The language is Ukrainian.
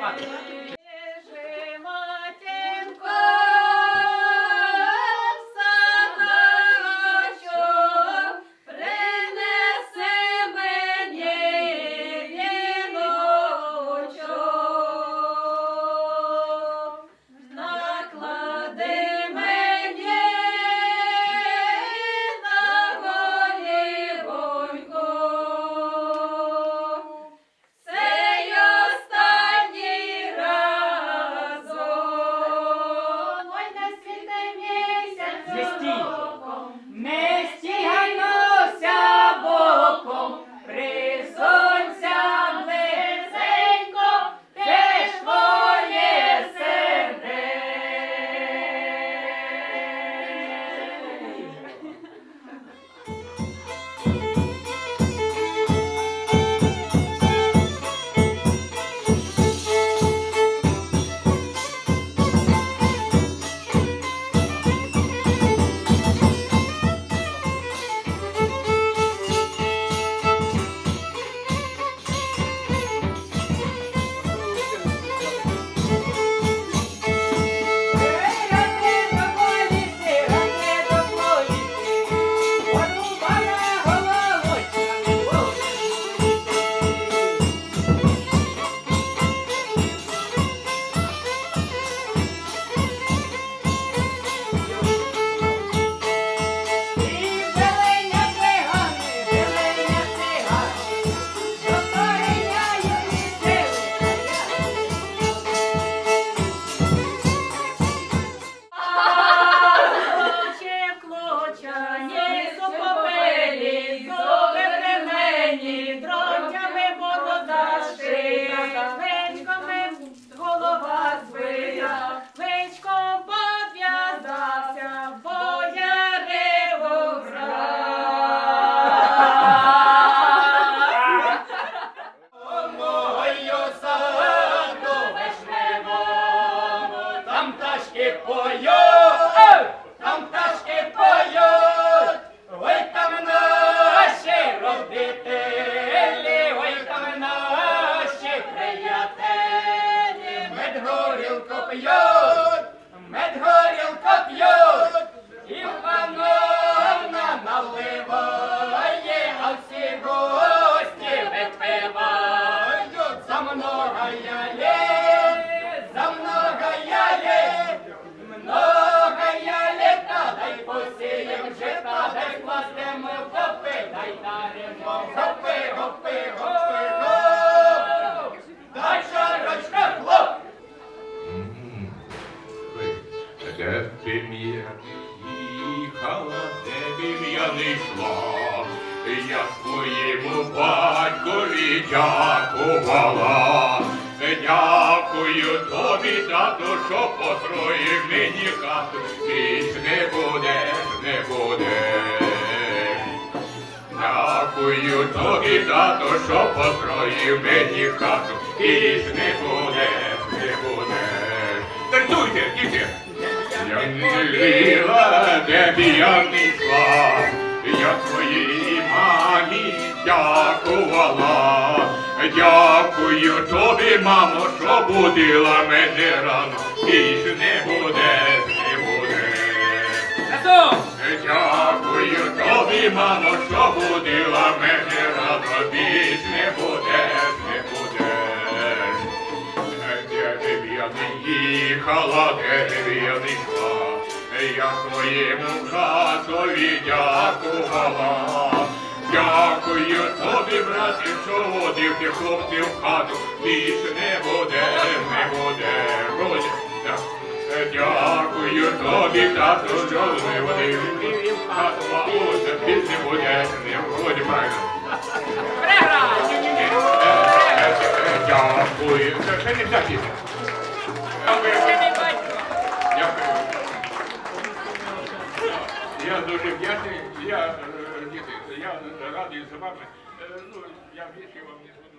啊 я не йшла, я своєму батькові дякувала. Дякую тобі, тату, що построїв мені хату, більш не будеш, не будеш. Дякую тобі, тато, що построїв мені хату, більш не будеш, не будеш. Танцюйте, діти! Я не жила, де б я не дякувала. Дякую тобі, мамо, що будила мене рано, більш не будеш, не. Разом! Дякую тобі, мамо, що будила мене рано, більш не будеш, не будеш. Де б не їхала, де б я я своєму хатові дякувала. Дякую тобі, братів, що водив ти хлопців в хату, більш не буде, не буде. Так. Дякую тобі, тату, що не водив ти в хату, а ось більш не буде, не Володя, правильно. Дякую. Це. Дякую. Я дуже вдячний. Я, е, Ну, я більше вам не